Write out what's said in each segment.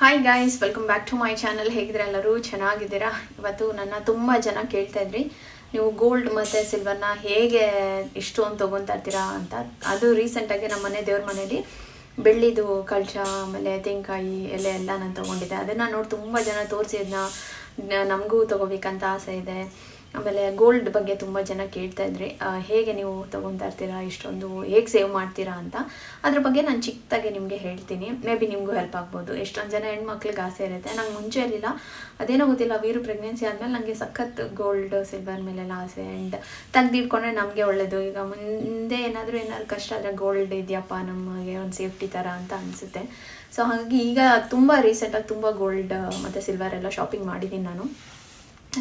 Hi guys welcome back to my channel ಹೇಗಿದ್ರೆ ಎಲ್ಲರೂ? ಚೆನ್ನಾಗಿದ್ದೀರಾ? ಇವತ್ತು ನನ್ನ ತುಂಬ ಜನ ಕೇಳ್ತಾ ಇದ್ರಿ. ನೀವು ಗೋಲ್ಡ್ ಮತ್ತು ಸಿಲ್ವರ್ನ ಹೇಗೆ ಇಷ್ಟೊಂದು ತೊಗೊತಾ ಇರ್ತೀರಾ ಅಂತ. ಅದು ರೀಸೆಂಟಾಗಿ ನಮ್ಮ ಮನೆ ದೇವ್ರ ಮನೇಲಿ ಬೆಳ್ಳಿದು ಕಳಶ ಆಮೇಲೆ ತೆಂಗಾಯಿ ಎಲೆ ಎಲ್ಲ ನಾನು ತೊಗೊಂಡಿದ್ದೆ. ಅದನ್ನು ನೋಡಿ ತುಂಬ ಜನ ತೋರಿಸಿದ್ನ, ನಮಗೂ ತೊಗೋಬೇಕಂತ ಆಸೆ ಇದೆ. ಆಮೇಲೆ ಗೋಲ್ಡ್ ಬಗ್ಗೆ ತುಂಬ ಜನ ಕೇಳ್ತಾ ಇದ್ರಿ ಹೇಗೆ ನೀವು ತಗೊಂತಾ ಇರ್ತೀರಾ, ಇಷ್ಟೊಂದು ಹೇಗೆ ಸೇವ್ ಮಾಡ್ತೀರಾ ಅಂತ, ಅದ್ರ ಬಗ್ಗೆ ನಾನು ಚಿಕ್ಕದಾಗಿ ನಿಮಗೆ ಹೇಳ್ತೀನಿ. ಮೇ ಬಿ ನಿಮಗೂ ಹೆಲ್ಪ್ ಆಗ್ಬೋದು. ಎಷ್ಟೊಂದು ಜನ ಹೆಣ್ಮಕ್ಳಿಗೆ ಆಸೆ ಇರುತ್ತೆ. ನಂಗೆ ಮುಂಚೆ ಇರಲಿಲ್ಲ. ಅದೇನೋ ಗೊತ್ತಿಲ್ಲ, ವೀರು ಪ್ರೆಗ್ನೆನ್ಸಿ ಆದಮೇಲೆ ನನಗೆ ಸಖತ್ ಗೋಲ್ಡ್ ಸಿಲ್ವರ್ ಮೇಲೆಲ್ಲ ಆಸೆ ಆ್ಯಂಡ್ ತೆಗ್ದಿಟ್ಕೊಂಡ್ರೆ ನಮಗೆ ಒಳ್ಳೆಯದು ಈಗ ಮುಂದೆ ಏನಾದರೂ ಏನಾದ್ರು ಕಷ್ಟ ಆದರೆ ಗೋಲ್ಡ್ ಇದೆಯಪ್ಪ, ನಮಗೆ ಒಂದು ಸೇಫ್ಟಿ ಥರ ಅಂತ ಅನಿಸುತ್ತೆ. ಸೊ ಹಾಗಾಗಿ ಈಗ ತುಂಬ ರೀಸೆಂಟಾಗಿ ತುಂಬ ಗೋಲ್ಡ್ ಮತ್ತು ಸಿಲ್ವರ್ ಎಲ್ಲ ಶಾಪಿಂಗ್ ಮಾಡಿದ್ದೀನಿ ನಾನು.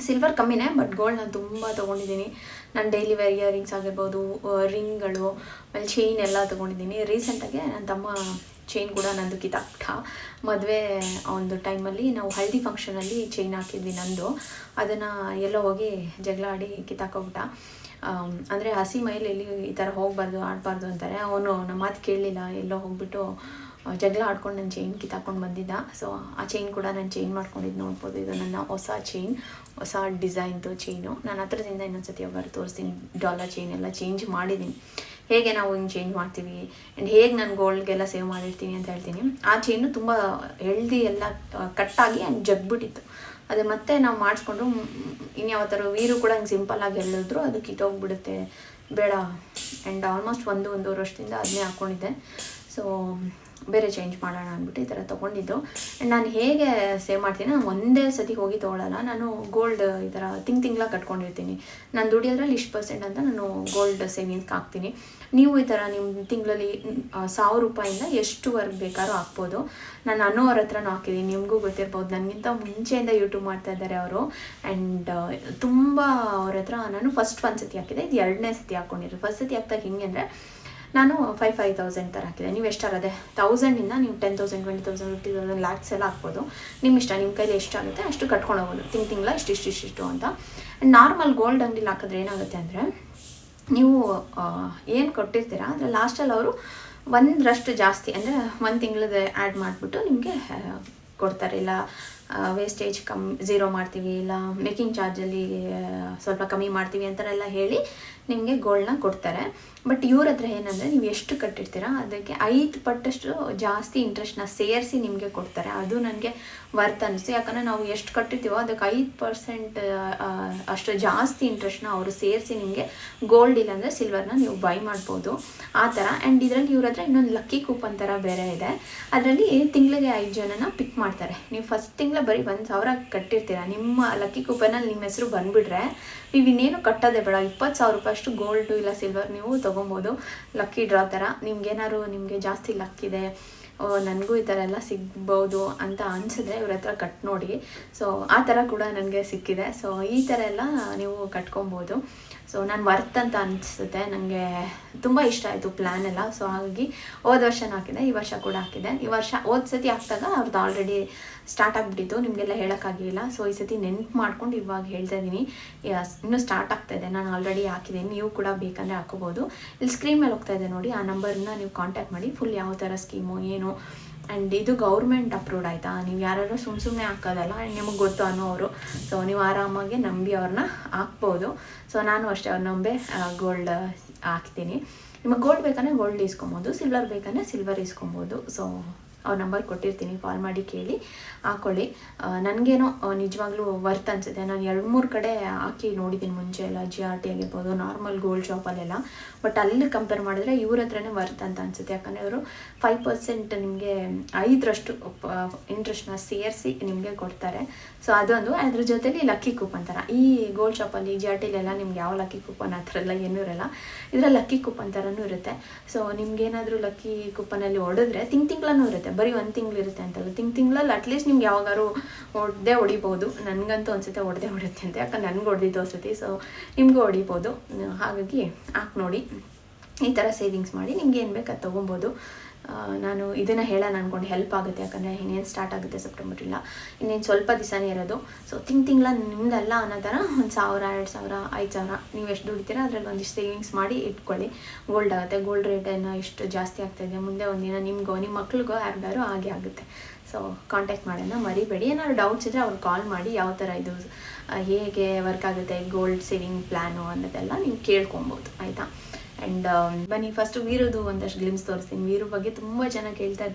ಸಿಲ್ವರ್ ಕಮ್ಮಿನೇ ಬಟ್ ಗೋಲ್ಡ್ ನಾನು ತುಂಬ ತೊಗೊಂಡಿದ್ದೀನಿ. ನಾನು ಡೈಲಿ ವೇರ್ ಇಯರಿಂಗ್ಸ್ ಆಗಿರ್ಬೋದು ರಿಂಗ್ಗಳು ಆಮೇಲೆ ಚೈನ್ ಎಲ್ಲ ತೊಗೊಂಡಿದ್ದೀನಿ. ರೀಸೆಂಟಾಗಿ ನನ್ನ ತಮ್ಮ ಚೈನ್ ಕೂಡ ನಂದು ಕಿತ್ತಾಕ್ಟ ಮದುವೆ ಒಂದು ಟೈಮಲ್ಲಿ ನಾವು ಹಳದಿ ಫಂಕ್ಷನಲ್ಲಿ ಚೈನ್ ಹಾಕಿದ್ವಿ ನಂದು. ಅದನ್ನು ಎಲ್ಲೋ ಹೋಗಿ ಜಗಳ ಆಡಿ ಕಿತ್ತಾಕೋಗ್ಬಿಟ್ಟ ಅಂದರೆ ಹಸಿ ಮೈಲಿ ಈ ಥರ ಹೋಗಬಾರ್ದು, ಆಡಬಾರ್ದು ಅಂತಾರೆ. ಅವನು ನಮ್ಮ ಮಾತು ಕೇಳಲಿಲ್ಲ, ಎಲ್ಲೋ ಹೋಗ್ಬಿಟ್ಟು ಜಗಳ ಆಡ್ಕೊಂಡು ನನ್ನ ಚೈನ್ ಕಿತ್ತಾಕೊಂಡು ಬಂದಿದ್ದ. ಸೊ ಆ ಚೈನ್ ಕೂಡ ನಾನು ಚೇಂಜ್ ಮಾಡ್ಕೊಂಡಿದ್ದು ನೋಡ್ಬೋದು. ಇದು ನನ್ನ ಹೊಸ ಚೈನ್ ಹೊಸ ಡಿಸೈನ್ದು ಚೈನು ನಾನು ಹತ್ರದಿಂದ ಇನ್ನೊಂದು ಸತಿ ಅವರು ತೋರಿಸ್ತೀನಿ. ಡಾಲರ್ ಚೈನ್ ಎಲ್ಲ ಚೇಂಜ್ ಮಾಡಿದ್ದೀನಿ ಹೇಗೆ ನಾವು ಹಿಂಗೆ ಚೇಂಜ್ ಮಾಡ್ತೀವಿ? ಆ್ಯಂಡ್ ಹೇಗೆ ನಾನು ಗೋಲ್ಡ್ಗೆಲ್ಲ ಸೇವ್ ಮಾಡಿರ್ತೀನಿ ಅಂತ ಹೇಳ್ತೀನಿ. ಆ ಚೈನು ತುಂಬ ಹೆಲ್ದಿ ಎಲ್ಲ ಕಟ್ಟಾಗಿ ಆ್ಯಂಡ್ ಜಗ್ಬಿಟ್ಟಿತ್ತು. ಅದು ಮತ್ತೆ ನಾವು ಮಾಡಿಸ್ಕೊಂಡು ಇನ್ಯಾವತ್ತಾರು ವೀರು ಕೂಡ ಹಿಂಗೆ ಸಿಂಪಲ್ಲಾಗಿ ಹೇಳಿದ್ರು. ಅದು ಕಿತ್ತೋಗ್ಬಿಡುತ್ತೆ. ಬೇಡ. ಆ್ಯಂಡ್ ಆಲ್ಮೋಸ್ಟ್ ಒಂದು, ಒಂದೂವರೆ ವರ್ಷದಿಂದ ಅದನ್ನೇ ಹಾಕ್ಕೊಂಡಿದ್ದೆ ಸೊ ಬೇರೆ ಚೇಂಜ್ ಮಾಡೋಣ ಅಂದ್ಬಿಟ್ಟು ಈ ಥರ ತೊಗೊಂಡಿದ್ದು. ಆ್ಯಂಡ್ ನಾನು ಹೇಗೆ ಸೇವ್ ಮಾಡ್ತೀನಿ, ನಾನು ಒಂದೇ ಸತಿ ಹೋಗಿ ತೊಗೊಳಲ್ಲ. ನಾನು ಗೋಲ್ಡ್ ಈ ಥರ ತಿಂಗ್ ತಿಂಗ್ಳ ಕಟ್ಕೊಂಡಿರ್ತೀನಿ. ನಾನು ದುಡಿಯೋದ್ರಲ್ಲಿ ಇಷ್ಟು ಪರ್ಸೆಂಟ್ ಅಂತ ನಾನು ಗೋಲ್ಡ್ ಸೇವಿಂಗ್ಸ್ಗೆ ಹಾಕ್ತೀನಿ. ನೀವು ಈ ಥರ ನಿಮ್ಮ ತಿಂಗಳಲ್ಲಿ ಸಾವಿರ ರೂಪಾಯಿಂದ ಎಷ್ಟುವರೆಗೆ ಬೇಕಾದ್ರೂ ಹಾಕ್ಬೋದು. ನಾನು ಅನ್ನೋವ್ರ ಹತ್ರನೂ ಹಾಕಿದ್ದೀನಿ ನಿಮಗೂ ಗೊತ್ತಿರ್ಬೋದು. ನನಗಿಂತ ಮುಂಚೆಯಿಂದ ಯೂಟ್ಯೂಬ್ ಮಾಡ್ತಾ ಇದ್ದಾರೆ ಅವರು. ಆ್ಯಂಡ್ ತುಂಬ ಅವ್ರ ಹತ್ರ ನಾನು ಫಸ್ಟ್ ಒಂದು ಸತಿ ಹಾಕಿದೆ ಇದು ಎರಡನೇ ಸತಿ ಹಾಕ್ಕೊಂಡಿರೋದು ಫಸ್ಟ್ ಸತಿ ಹಾಕ್ದಾಗ ಹಿಂಗೆ ಅಂದರೆ ನಾನು ಫೈವ್ ಫೈವ್ ತೌಸಂಡ್ ಥರ ಹಾಕಿದೆ. ನೀವು ಎಷ್ಟಾಗದೆ ತೌಸಂಡಿಂದ ನೀವು ten thousand twenty thousand fifty thousand lakhs ಎಲ್ಲ ಹಾಕ್ಬೋದು. ನಿಮ್ಮ ಇಷ್ಟ ನಿಮ್ಮ ಕೈಲಿ ಎಷ್ಟಾಗುತ್ತೆ ಅಷ್ಟು ಕಟ್ಕೊಂಡು ಹೋಗೋದು ತಿಂಗ್, ತಿಂಗಳ ಇಷ್ಟು ಇಷ್ಟು ಅಂತ. ನಾರ್ಮಲ್ ಗೋಲ್ಡ್ ಅಂಗಡಿಲಿ ಹಾಕಿದ್ರೆ ಏನಾಗುತ್ತೆ ಅಂದರೆ ನೀವು ಏನು ಕೊಟ್ಟಿರ್ತೀರಾ, ಅಂದರೆ ಲಾಸ್ಟಲ್ಲಿ ಅವರು ಒಂದರಷ್ಟು ಜಾಸ್ತಿ, ಅಂದರೆ ಒಂದು ತಿಂಗಳದ್ದು ಆ್ಯಡ್ ಮಾಡಿಬಿಟ್ಟು ನಿಮಗೆ ಕೊಡ್ತಾರೆ. ಇಲ್ಲ ವೇಸ್ಟೇಜ್ ಕಮ್ ಜೀರೋ ಮಾಡ್ತೀವಿ, ಇಲ್ಲ ಮೇಕಿಂಗ್ ಚಾರ್ಜಲ್ಲಿ ಸ್ವಲ್ಪ ಕಮ್ಮಿ ಮಾಡ್ತೀವಿ ಅಂತಾರೆಲ್ಲ ಹೇಳಿ ನಿಮಗೆ ಗೋಲ್ಡ್ನ ಕೊಡ್ತಾರೆ. ಬಟ್ ಇವ್ರ ಹತ್ರ ಏನಂದರೆ ನೀವು ಎಷ್ಟು ಕಟ್ಟಿರ್ತೀರ, ಅದಕ್ಕೆ ಐದು ಪಟ್ಟಷ್ಟು ಜಾಸ್ತಿ ಇಂಟ್ರೆಸ್ಟ್ನ ಸೇರಿಸಿ ನಿಮಗೆ ಕೊಡ್ತಾರೆ. ಅದು ನನಗೆ ವರ್ತ್ ಅನಿಸ್ತು ಯಾಕಂದರೆ ನಾವು ಎಷ್ಟು ಕಟ್ಟಿರ್ತೀವೋ ಅದಕ್ಕೆ ಐದು ಪರ್ಸೆಂಟ್ ಅಷ್ಟು ಜಾಸ್ತಿ ಇಂಟ್ರೆಸ್ಟ್ನ ಅವರು ಸೇರಿಸಿ ನಿಮಗೆ ಗೋಲ್ಡ್ ಇಲ್ಲಾಂದರೆ ಸಿಲ್ವರ್ನ ನೀವು ಬೈ ಮಾಡ್ಬೋದು. ಆ ಥರ. ಆ್ಯಂಡ್ ಇದರಲ್ಲಿ ಇವ್ರ ಹತ್ರ ಇನ್ನೊಂದು ಲಕ್ಕಿ ಕೂಪನ್ ಥರ ಬೇರೆ ಇದೆ. ಅದರಲ್ಲಿ ತಿಂಗಳಿಗೆ ಐದು ಜನನ ಪಿಕ್ ಮಾಡ್ತಾರೆ. ನೀವು ಫಸ್ಟ್ ತಿಂಗಳ ಬರೀ ಒಂದು ಸಾವಿರ ಕಟ್ಟಿರ್ತೀರ. ನಿಮ್ಮ ಲಕ್ಕಿ ಕೂಪನಲ್ಲಿ ನಿಮ್ಮ ಹೆಸರು ಬಂದುಬಿಟ್ರೆ ನೀವು ಇನ್ನೇನು ಕಟ್ಟೋದೇ ಬೇಡ ಇಪ್ಪತ್ತು ಸಾವಿರ ರೂಪಾಯಿ ಅಷ್ಟು ಗೋಲ್ಡು ಇಲ್ಲ ಸಿಲ್ವರ್ ನೀವು ತೊಗೊಬೋದು. ಲಕ್ಕಿ ಡ್ರಾ ಥರ ನಿಮ್ಗೇನಾದ್ರು ನಿಮಗೆ ಜಾಸ್ತಿ ಲಕ್ ಓ, ನನಗೂ ಈ ಥರ ಎಲ್ಲ ಸಿಗ್ಬೋದು ಅಂತ ಅನಿಸಿದ್ರೆ ಇವ್ರ ಹತ್ರ ಕಟ್ ನೋಡಿ. ಸೊ ಆ ಥರ ಕೂಡ ನನಗೆ ಸಿಕ್ಕಿದೆ. ಸೊ ಈ ಥರ ಎಲ್ಲ ನೀವು ಕಟ್ಕೊಬೋದು. ಸೊ ನಾನು ವರ್ತ್ ಅಂತ ಅನಿಸುತ್ತೆ. ನನಗೆ ತುಂಬ ಇಷ್ಟ ಆಯಿತು ಪ್ಲ್ಯಾನ್ ಎಲ್ಲ. ಸೊ ಹಾಗಾಗಿ ಹೋದ ವರ್ಷನೂ ಹಾಕಿದೆ ಈ ವರ್ಷ ಕೂಡ ಹಾಕಿದೆ ಈ ವರ್ಷ ಹೋದ ಸತಿ ಹಾಕಿದಾಗ ಅವ್ರದ್ದು ಆಲ್ರೆಡಿ ಸ್ಟಾರ್ಟ್ ಆಗಿಬಿಟ್ಟಿತ್ತು. ನಿಮಗೆಲ್ಲ ಹೇಳೋಕ್ಕಾಗಿಲ್ಲ ಸೊ ಈ ಸತಿ ನೆನ್ಪು ಮಾಡ್ಕೊಂಡು ಇವಾಗ ಹೇಳ್ತಾ ಇದ್ದೀನಿ ಇನ್ನೂ ಸ್ಟಾರ್ಟ್ ಆಗ್ತಾ ಇದೆ. ನಾನು ಆಲ್ರೆಡಿ ಹಾಕಿದ್ದೀನಿ. ನೀವು ಕೂಡ ಬೇಕಂದರೆ ಹಾಕೋಬೋದು. ಇಲ್ಲಿ ಸ್ಕ್ರೀನ್ ಮೇಲೆ ಹೋಗ್ತಾ ಇದೆ ನೋಡಿ. ಆ ನಂಬರನ್ನ ನೀವು ಕಾಂಟ್ಯಾಕ್ಟ್ ಮಾಡಿ. ಫುಲ್ ಯಾವ ಥರ ಸ್ಕೀಮು ಏನು ಆ್ಯಂಡ್ ಇದು ಗೌರ್ಮೆಂಟ್ ಅಪ್ರೂವ್ಡ್ ಆಯಿತಾ? ನೀವು ಯಾರು ಸುಮ್ಮ ಸುಮ್ಮನೆ ಹಾಕೋದಲ್ಲ? ಆ್ಯಂಡ್ ನಿಮಗೆ ಗೊತ್ತು ಅವರು ಸೊ ನೀವು ಆರಾಮಾಗಿ ನಂಬಿ ಅವ್ರನ್ನ ಹಾಕ್ಬೋದು. ಸೊ ನಾನು ಅಷ್ಟೇ ಅವ್ರ ನಂಬೆ ಗೋಲ್ಡ್ ಹಾಕ್ತೀನಿ. ನಿಮಗೆ ಗೋಲ್ಡ್ ಬೇಕಂದರೆ ಗೋಲ್ಡ್ ಇಸ್ಕೊಬೋದು ಸಿಲ್ವರ್ ಬೇಕಂದರೆ ಸಿಲ್ವರ್ ಇಸ್ಕೊಬೋದು ಸೊ ಅವ್ರ ನಂಬರ್ ಕೊಟ್ಟಿರ್ತೀನಿ ಕಾಲ್ ಮಾಡಿ ಕೇಳಿ, ಹಾಕೊಳ್ಳಿ. ನನಗೇನೋ ನಿಜವಾಗ್ಲೂ ವರ್ತ್ ಅನಿಸುತ್ತೆ. ನಾನು ಎರಡು ಮೂರು ಕಡೆ ಹಾಕಿ ನೋಡಿದ್ದೀನಿ ಮುಂಚೆ ಎಲ್ಲ ಜಿ ಆರ್ ಟಿ ಆಗಿರ್ಬೋದು ನಾರ್ಮಲ್ ಗೋಲ್ಡ್ ಶಾಪಲ್ಲೆಲ್ಲ ಬಟ್ ಅಲ್ಲಿ ಕಂಪೇರ್ ಮಾಡಿದ್ರೆ ಇವ್ರ ಹತ್ರನೇ ವರ್ತ್ ಅಂತ ಅನಿಸುತ್ತೆ. ಯಾಕಂದರೆ ಅವರು ಫೈವ್ ಪರ್ಸೆಂಟ್ ನಿಮಗೆ ಐದರಷ್ಟು ಇಂಟ್ರೆಸ್ಟ್ನ ಸೇರಿಸಿ ನಿಮಗೆ ಕೊಡ್ತಾರೆ. ಸೊ ಅದೊಂದು. ಅದ್ರ ಜೊತೆಲಿ ಲಕ್ಕಿ ಕೂಪನ್ ಥರ ಈ ಗೋಲ್ಡ್ ಶಾಪಲ್ಲಿ ಜಿ ಆರ್ ಟಿಲೆಲ್ಲ ನಿಮ್ಗೆ ಯಾವ ಲಕ್ಕಿ ಕೂಪನ್ ಆ ಥರ ಎಲ್ಲ ಏನೂ ಇರಲ್ಲ. ಇದರ ಲಕ್ಕಿ ಕೂಪನ್ ಥರನೂ ಇರುತ್ತೆ. ಸೊ ನಿಮ್ಗೇನಾದರೂ ಲಕ್ಕಿ ಕೂಪನಲ್ಲಿ ಹೊಡೆದ್ರೆ, ತಿಂಗ್ ತಿಂಗಳೂ ಇರುತ್ತೆ. ಬರೀ ಒಂದು ತಿಂಗಳು ಇರುತ್ತೆ ಅಂತಲ್ಲ. ತಿಂಗ್ ತಿಂಗಳಲ್ಲಿ ಅಟ್ಲೀಸ್ಟ್ ನಿಮ್ಗೆ ಯಾವಾಗಾರು ಹೊಡೆದೇ ಹೊಡಿಬೋದು. ನನಗಂತೂ ಅನ್ಸುತ್ತೆ ಹೊಡೆದೇ ಹೊಡುತ್ತೆ ಅಂತ. ಯಾಕಂದ್ರೆ ನನಗೆ ಹೊಡೆದಿದ್ದು ಅನ್ಸುತ್ತೆ ಸೊ ನಿಮಗೂ ಹೊಡಿಬೋದು. ಹಾಗಾಗಿ ಹಾಕಿ ನೋಡಿ. ಈ ಥರ ಸೇವಿಂಗ್ಸ್ ಮಾಡಿ. ನಿಮ್ಗೆ ಏನು ಬೇಕು ಅದು ತೊಗೊಬೋದು. ನಾನು ಇದನ್ನು ಹೇಳೋಣ ಅಂದ್ಕೊಂಡು ಹೆಲ್ಪ್ ಆಗುತ್ತೆ. ಯಾಕಂದರೆ ಇನ್ನೇನು ಸ್ಟಾರ್ಟ್ ಆಗುತ್ತೆ ಸೆಪ್ಟೆಂಬರ್ ಇಲ್ಲ ಇನ್ನೇನು ಸ್ವಲ್ಪ ದಿವಸನೇ ಇರೋದು. ಸೊ ತಿಂಗ್ ತಿಂಗಳ ನಿಮ್ದಲ್ಲ ಅನ್ನೋ ಥರ ಒಂದು ಸಾವಿರ, ಎರಡು ಸಾವಿರ, ಐದು ಸಾವಿರ ನೀವು ಎಷ್ಟು ದುಡಿತೀರ ಅದರಲ್ಲಿ ಒಂದಿಷ್ಟು ಸೇವಿಂಗ್ಸ್ ಮಾಡಿ ಇಟ್ಕೊಳ್ಳಿ. ಗೋಲ್ಡ್ ಆಗುತ್ತೆ. ಗೋಲ್ಡ್ ರೇಟ್ ಏನೋ ಎಷ್ಟು ಜಾಸ್ತಿ ಆಗ್ತಾಯಿದೆ ಮುಂದೆ ಒಂದಿನ ನಿಮಗೋ ನಿಮ್ಮ ಮಕ್ಳಿಗೋ ಯಾರ್ದಾರು ಹಾಗೆ ಆಗುತ್ತೆ. ಸೊ ಕಾಂಟ್ಯಾಕ್ಟ್ ಮಾಡೋಣ. ಮರಿಬೇಡಿ. ಏನಾದ್ರು ಡೌಟ್ಸ್ ಇದ್ದರೆ ಅವ್ರು ಕಾಲ್ ಮಾಡಿ ಯಾವ ಥರ ಇದು ಹೇಗೆ ವರ್ಕ್ ಆಗುತ್ತೆ ಗೋಲ್ಡ್ ಸೇವಿಂಗ್ ಪ್ಲ್ಯಾನು ಅನ್ನೋದೆಲ್ಲ ನೀವು ಕೇಳ್ಕೊಬೋದು. ಆಯಿತಾ? ಆ್ಯಂಡ್ ಬನ್ನಿ ಫಸ್ಟು ವೀರದು ಒಂದಷ್ಟು ಗ್ಲಿಮ್ಸ್ ತೋರಿಸ್ತೀನಿ. ವೀರು ಬಗ್ಗೆ ತುಂಬ ಜನ ಕೇಳ್ತಾ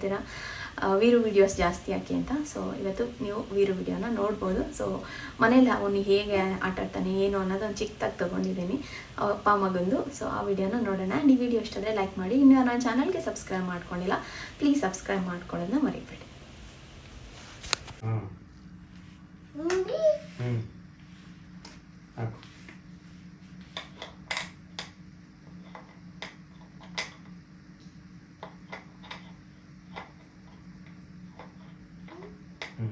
ಆ, ವೀರು ವಿಡಿಯೋಸ್ ಜಾಸ್ತಿ ಹಾಕಿ ಅಂತ. ಸೊ ಇವತ್ತು ನೀವು ವೀರು ವಿಡಿಯೋನ ನೋಡ್ಬೋದು. ಸೊ ಮನೇಲಿ ಅವನು ಹೇಗೆ ಆಟಾಡ್ತಾನೆ ಏನು ಅನ್ನೋದು ಒಂದು ಚಿಕ್ಕದಾಗಿ ತೊಗೊಂಡಿದ್ದೀನಿ. ಅಪ್ಪ ಮಗಂದು. ಸೊ ಆ ವಿಡಿಯೋನ ನೋಡೋಣ. ಈ ವಿಡಿಯೋ ಇಷ್ಟಾದರೆ ಲೈಕ್ ಮಾಡಿ. ಇನ್ನು ನನ್ನ ಚಾನಲ್ಗೆ ಸಬ್ಸ್ಕ್ರೈಬ್ ಮಾಡ್ಕೊಂಡಿಲ್ಲ ಪ್ಲೀಸ್ ಸಬ್ಸ್ಕ್ರೈಬ್ ಮಾಡ್ಕೊಳ್ಳೋದನ್ನ ಮರಿಬೇಡಿ. ಹ್ಞೂ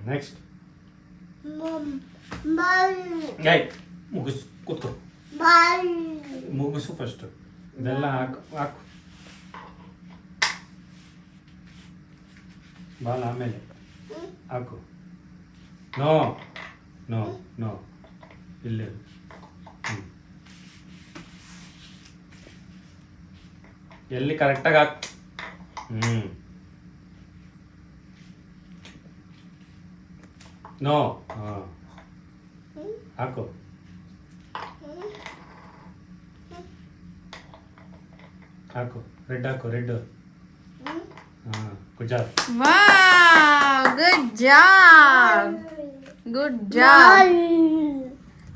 ನೆಕ್ಸ್ಟ್ ಮುಗಿಸು ಕೂತ್ಕೊ. ಮುಗಿಸು ಫಸ್ಟ್ ಇದೆಲ್ಲ ಹಾಕು ಹಾಕು. ಬಾಲ್ ಆಮೇಲೆ. ಹಾಕು. ನೋ ನೋ ನೋ ಇಲ್ಲೇ ಹ್ಞೂ ಎಲ್ಲಿ ಕರೆಕ್ಟಾಗಿ ಹಾಕು. ಹ್ಞೂ ನೋ ಹಾಂ ಹಾಕು ಹಾಕು ರೆಡ್ ಹಾಕು ರೆಡ್ ಹಾಂ Gujarat good job good job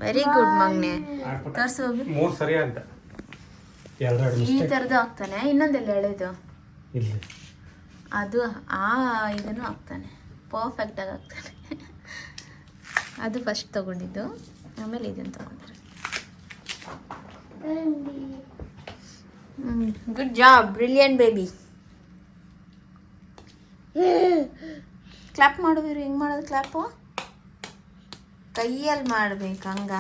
very good ಮಗ್ನೆ ತೋರಿಸು ಮೂರು ಸರಿ ಅಂತ. ಎರಡು ಈ ಥರದ್ದು ಹಾಕ್ತಾನೆ ಇನ್ನೊಂದೆಲ್ಲ ಎಳೆದು. ಇಲ್ಲಿ. ಅದು ಆ ಇದನ್ನು ಹಾಕ್ತಾನೆ. ಪರ್ಫೆಕ್ಟಾಗಿ ಹಾಕ್ತಾನೆ. ಅದು ಫಸ್ಟ್ ತಗೊಂಡಿದ್ದು ಆಮೇಲೆ ಇದನ್ನು ತೊಗೊಂಡ್ರೆ good job brilliant baby clap ಮಾಡಿದ್ರು ಹೆಂಗೆ ಮಾಡೋದು ಕ್ಲಾಪು ಕೈಯಲ್ಲಿ ಮಾಡ್ಬೇಕು ಹಂಗ.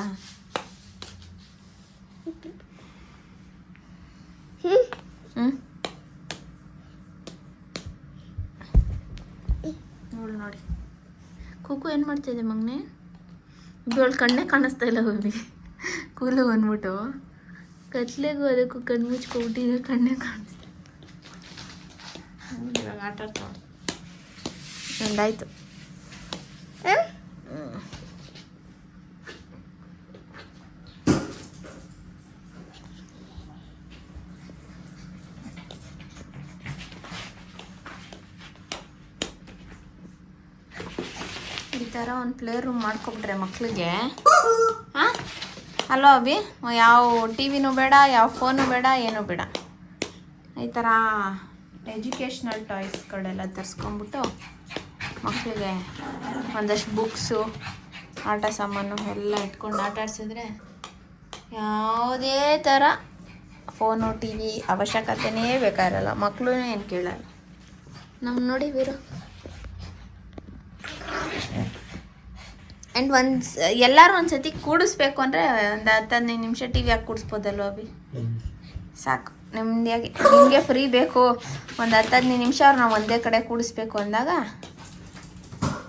ನೋಡಿ ನೋಡಿ. ಕೂಕು ಏನು ಮಾಡ್ತಿದ್ದೆ ಮಗನೆ? ಇವಳು ಕಣ್ಣೇ ಕಾಣಿಸ್ತಾ ಇಲ್ಲ ಹೋಗಿ ಕೂಲು ಬಂದ್ಬಿಟ್ಟು. ಕತ್ಲೆಗೂ ಅದಕ್ಕೂ ಕಣ್ಣು ಮುಚ್ಕೊಬಿಟ್ಟಿದೆ ಕಣ್ಣೇ ಕಾಣಿಸ್ತಾ ಇವಾಗ ಆಟ ಎಂಡಾಯ್ತು ಈ ಥರ ಒಂದು ಪ್ಲೇ ರೂಮ್ ಮಾಡ್ಕೊಬಿಟ್ರೆ ಮಕ್ಕಳಿಗೆ ಹಾಂ? ಅಲ್ಲೋ ಅಭಿ ಯಾವ ಟಿ ವಿನೂ ಬೇಡ ಯಾವ ಫೋನು ಬೇಡ ಏನೂ ಬೇಡ. ಈ ಥರ ಎಜುಕೇಷ್ನಲ್ ಟಾಯ್ಸ್ಗಳೆಲ್ಲ ತರಿಸ್ಕೊಂಬಿಟ್ಟು ಮಕ್ಕಳಿಗೆ ಒಂದಷ್ಟು ಬುಕ್ಸು ಆಟ ಸಾಮಾನು ಎಲ್ಲ ಇಟ್ಕೊಂಡು ಆಟ ಆಡ್ಸಿದ್ರೆ ಯಾವುದೇ ಥರ ಫೋನು ಟಿ ವಿ ಅವಶ್ಯಕತೆನೇ ಬೇಕಾಗಿರಲ್ಲ. ಮಕ್ಕಳು ಏನು ಕೇಳಲ್ಲ. ನಮ್ಮ ನೋಡಿ ವೀರು ಆ್ಯಂಡ್ ಒಂದು ಎಲ್ಲರೂ ಒಂದು ಸತಿ ಕೂಡಿಸ್ಬೇಕು ಅಂದರೆ ಒಂದು ಹತ್ತು ಹದಿನೈದು ನಿಮಿಷ ಟಿ ಹಾಕಿ ಕೂಡಿಸ್ಬೋದಲ್ವ ಅಭಿ? ಸಾಕು. ನೆಮ್ಮದಿಯಾಗಿ ನಿಮಗೆ ಫ್ರೀ ಬೇಕು. ಒಂದು ಹತ್ತು ಹದಿನೈದು ನಿಮಿಷ ನಾವು ಒಂದೇ ಕಡೆ ಕೂಡಿಸ್ಬೇಕು ಅಂದಾಗ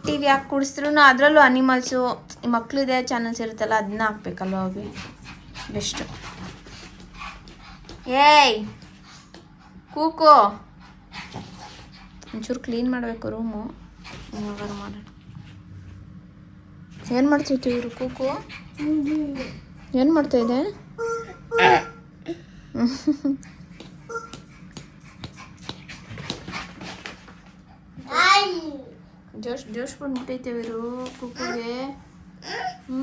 ಟಿ ವಿ ಹಾಕಿ ಕೂಡಿಸಿದ್ರು ಅದರಲ್ಲೂ ಅನಿಮಲ್ಸು ಮಕ್ಕಳಿದೆ ಚಾನಲ್ಸ್ ಇರುತ್ತಲ್ಲ ಅದನ್ನ ಹಾಕ್ಬೇಕಲ್ವ ಅಭಿ? ಬೆಸ್ಟು ಏಯ್! ಕೂಕೋ! ಒಂಚೂರು ಕ್ಲೀನ್ ಮಾಡಬೇಕು ರೂಮು ಮಾಡೋಣ. ಏನು ಮಾಡ್ತೈತೆ ಇವರು ಕೂಕು? ಏನು ಮಾಡ್ತಾ ಇದೆ? ಜೋಶ್ ಜೋಶ್ ಬಂದ್ಬಿಟ್ಟೈತೆ ಇವರು ಕುಕ್ಕುಗೆ ಹ್ಞೂ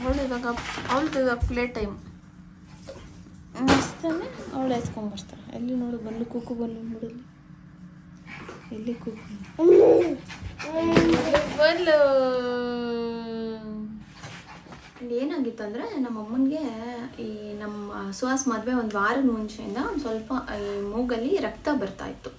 ಅವಳು ಇವಾಗ, ಅವಳದು ಇವಾಗ ಪ್ಲೇ ಟೈಮ್ ಅವಳು ಎತ್ಕೊಂಡ್ಬರ್ತಾರೆ ಎಲ್ಲಿ ನೋಡು, ಬಂದು ಕುಕ್ಕು ಬಂದು ನೋಡಲಿ ಬಲ್ಲು. ಏನಾಗಿತ್ತು ಅಂದರೆ ನಮ್ಮ ಅಮ್ಮನಿಗೆ ಈ ನಮ್ಮ ಸುಹಾಸ್ ಮದುವೆ ಒಂದು ವಾರದ ಮುಂಚೆಯಿಂದ ಒಂದು ಸ್ವಲ್ಪ ಈ ಮೂಗಲ್ಲಿ ರಕ್ತ ಬರ್ತಾ ಇತ್ತು.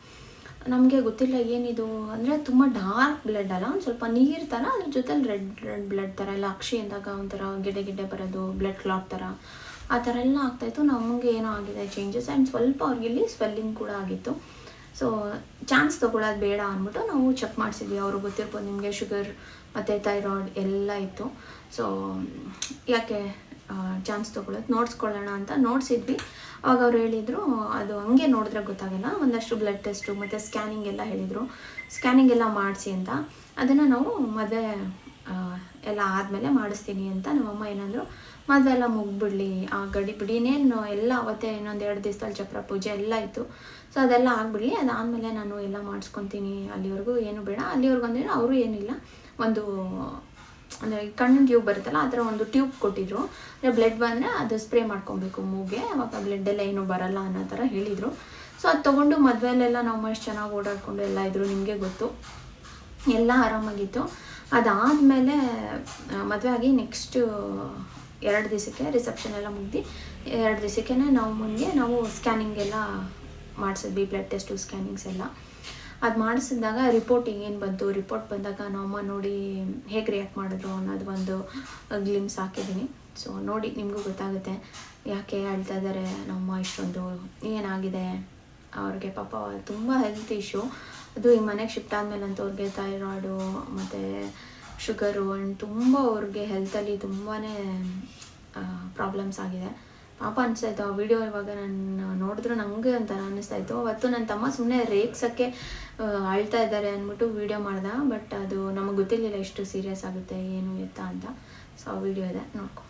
ನಮಗೆ ಗೊತ್ತಿಲ್ಲ ಏನಿದು ಅಂದರೆ ತುಂಬ ಡಾರ್ಕ್ ಬ್ಲಡ್ ಅಲ್ಲ ಒಂದು ಸ್ವಲ್ಪ ನೀರು ಥರ ಅದ್ರ ಜೊತೆಲಿ ರೆಡ್ ರೆಡ್ ಬ್ಲಡ್ ಥರ ಎಲ್ಲ ಅಕ್ಷಿ ಅಂದಾಗ ಒಂಥರ ಗಿಡ್ಡೆ ಗಿಡ್ಡೆ ಬರೋದು ಬ್ಲಡ್ ಕ್ಲಾಟ್ ಥರ ಆ ಥರ ಎಲ್ಲ ಆಗ್ತಾಯಿತ್ತು ನಮಗೆ ಏನೋ ಆಗಿದೆ ಚೇಂಜಸ್ ಆ್ಯಂಡ್ ಸ್ವಲ್ಪ ಅವ್ರಿಗಿಲ್ಲಿ ಸ್ವೆಲ್ಲಿಂಗ್ ಕೂಡ ಆಗಿತ್ತು. ಸೊ ಚಾನ್ಸ್ ತೊಗೊಳೋದು ಬೇಡ ಅಂದ್ಬಿಟ್ಟು ನಾವು ಚೆಕ್ ಮಾಡಿಸಿದ್ವಿ. ಅವರು ಗೊತ್ತಿರ್ಬೋದು ನಿಮಗೆ ಶುಗರ್ ಮತ್ತು ಥೈರಾಯ್ಡ್ ಎಲ್ಲ ಇತ್ತು. ಸೊ ಯಾಕೆ ಚಾನ್ಸ್ ತೊಗೊಳೋದು? ನೋಡಿಸ್ಕೊಳ್ಳೋಣ ಅಂತ ನೋಡಿಸಿದ್ವಿ. ಅವಾಗ ಅವ್ರು ಹೇಳಿದರು, ಅದು ಹಂಗೆ ನೋಡಿದ್ರೆ ಗೊತ್ತಾಗಲ್ಲ. ಒಂದಷ್ಟು ಬ್ಲಡ್ ಟೆಸ್ಟು ಮತ್ತು ಸ್ಕ್ಯಾನಿಂಗ್ ಎಲ್ಲ ಹೇಳಿದರು. ಸ್ಕ್ಯಾನಿಂಗ್ ಎಲ್ಲ ಮಾಡಿಸಿ ಅಂತ. ಅದನ್ನು ನಾವು ಮದುವೆ ಎಲ್ಲ ಆದಮೇಲೆ ಮಾಡಿಸ್ತೀನಿ ಅಂತ ನಮ್ಮಮ್ಮ ಏನಂದರು. ಮದುವೆ ಎಲ್ಲ ಮುಗ್ಬಿಡ್ಲಿ ಆ ಗಡಿ ಬಿಡಿನೇನು ಎಲ್ಲ ಅವತ್ತೇ ಇನ್ನೊಂದು ಎರಡು ದಿವಸದಲ್ಲಿ ಚಪ್ರ ಪೂಜೆ ಎಲ್ಲ ಇತ್ತು. ಸೊ ಅದೆಲ್ಲ ಆಗಿಬಿಡ್ಲಿ. ಅದಾದಮೇಲೆ ನಾನು ಎಲ್ಲ ಮಾಡಿಸ್ಕೊತೀನಿ. ಅಲ್ಲಿವರೆಗೂ ಏನು ಬೇಡ. ಅಲ್ಲಿವರೆಗೂ ಅಂದರೆ ಅವರು ಏನಿಲ್ಲ. ಒಂದು, ಅಂದರೆ ಕಣ್ಣು ಟ್ಯೂಬ್ ಬರುತ್ತಲ್ಲ, ಆ ಥರ ಒಂದು ಟ್ಯೂಬ್ ಕೊಟ್ಟಿದ್ರು. ಅಂದರೆ ಬ್ಲಡ್ ಬಂದರೆ ಅದು ಸ್ಪ್ರೇ ಮಾಡ್ಕೊಬೇಕು ಮೂಗೆ. ಅವಾಗ ಬ್ಲಡ್ ಎಲ್ಲ ಏನೂ ಬರಲ್ಲ ಅನ್ನೋ ಥರ ಹೇಳಿದರು. ಸೊ ಅದು ತೊಗೊಂಡು ಮದುವೆಲೆಲ್ಲ ನಾವು ಮಸ್ಟ್ ಚೆನ್ನಾಗಿ ಓಡಾಡಿಕೊಂಡು ಎಲ್ಲ ಇದ್ರು, ನಿಮಗೆ ಗೊತ್ತು. ಎಲ್ಲ ಆರಾಮಾಗಿತ್ತು. ಅದಾದಮೇಲೆ ಮದುವೆ ಆಗಿ ನೆಕ್ಸ್ಟು ಎರಡು ದಿವಸಕ್ಕೆ ರಿಸೆಪ್ಷನ್ ಎಲ್ಲ ಮುಗ್ದು, ಎರಡು ದಿವಸಕ್ಕೆ ನಾವು ಮುಂದೆ ನಾವು ಸ್ಕ್ಯಾನಿಂಗ್ ಎಲ್ಲ ಮಾಡಿಸಿದ್ವಿ ಬ್ಲಡ್ ಟೆಸ್ಟು ಸ್ಕ್ಯಾನಿಂಗ್ಸ್ ಎಲ್ಲ. ಅದು ಮಾಡಿಸಿದಾಗ ರಿಪೋರ್ಟ್ ಏನು ಬಂತು? ರಿಪೋರ್ಟ್ ಬಂದಾಗ ನಮ್ಮಮ್ಮ ನೋಡಿ ಹೇಗೆ ರಿಯಾಕ್ಟ್ ಮಾಡಿದ್ರು ಅನ್ನೋದು ಒಂದು ಗ್ಲಿಮ್ಸ್ ಹಾಕಿದ್ದೀನಿ. ಸೊ ನೋಡಿ ನಿಮಗೂ ಗೊತ್ತಾಗುತ್ತೆ ಯಾಕೆ ಹೇಳ್ತಾ ಇದ್ದಾರೆ ನಮ್ಮಮ್ಮ ಇಷ್ಟೊಂದು ಏನಾಗಿದೆ. ಅವ್ರಿಗೆ ಪಾಪ ತುಂಬ ಹೆಲ್ತ್ ಇಶ್ಯೂ ಅದು ಈ ಮನೆಗೆ ಶಿಫ್ಟ್ ಆದಮೇಲೆ ಅವ್ರಿಗೆ ಥೈರಾಯ್ಡು ಮತ್ತು ಶುಗರು ಆ್ಯಂಡ್ ತುಂಬ ಅವ್ರಿಗೆ ಹೆಲ್ತಲ್ಲಿ ತುಂಬಾ ಪ್ರಾಬ್ಲಮ್ಸ್ ಆಗಿದೆ. ಪಾಪ ಅನಿಸ್ತಾಯಿತ್ತು. ಆ ವಿಡಿಯೋ ಇವಾಗ ನಾನು ನೋಡಿದ್ರು ನನಗೆ ಒಂಥರ ಅನ್ನಿಸ್ತಾಯಿತ್ತು ಅವತ್ತು ನನ್ನ ತಮ್ಮ ಸುಮ್ಮನೆ ರೇಗ್ಸೋಕ್ಕೆ ಅಳ್ತಾ ಇದ್ದಾರೆ ಅಂದ್ಬಿಟ್ಟು ವಿಡಿಯೋ ಮಾಡ್ದೆ. ಬಟ್ ಅದು ನಮಗೆ ಗೊತ್ತಿರಲಿಲ್ಲ ಎಷ್ಟು ಸೀರಿಯಸ್ ಆಗುತ್ತೆ, ಏನು ಎತ್ತ ಅಂತ. ಸೊ ಆ ವಿಡಿಯೋ ಇದೆ. ನೋಡ್ಕೊ.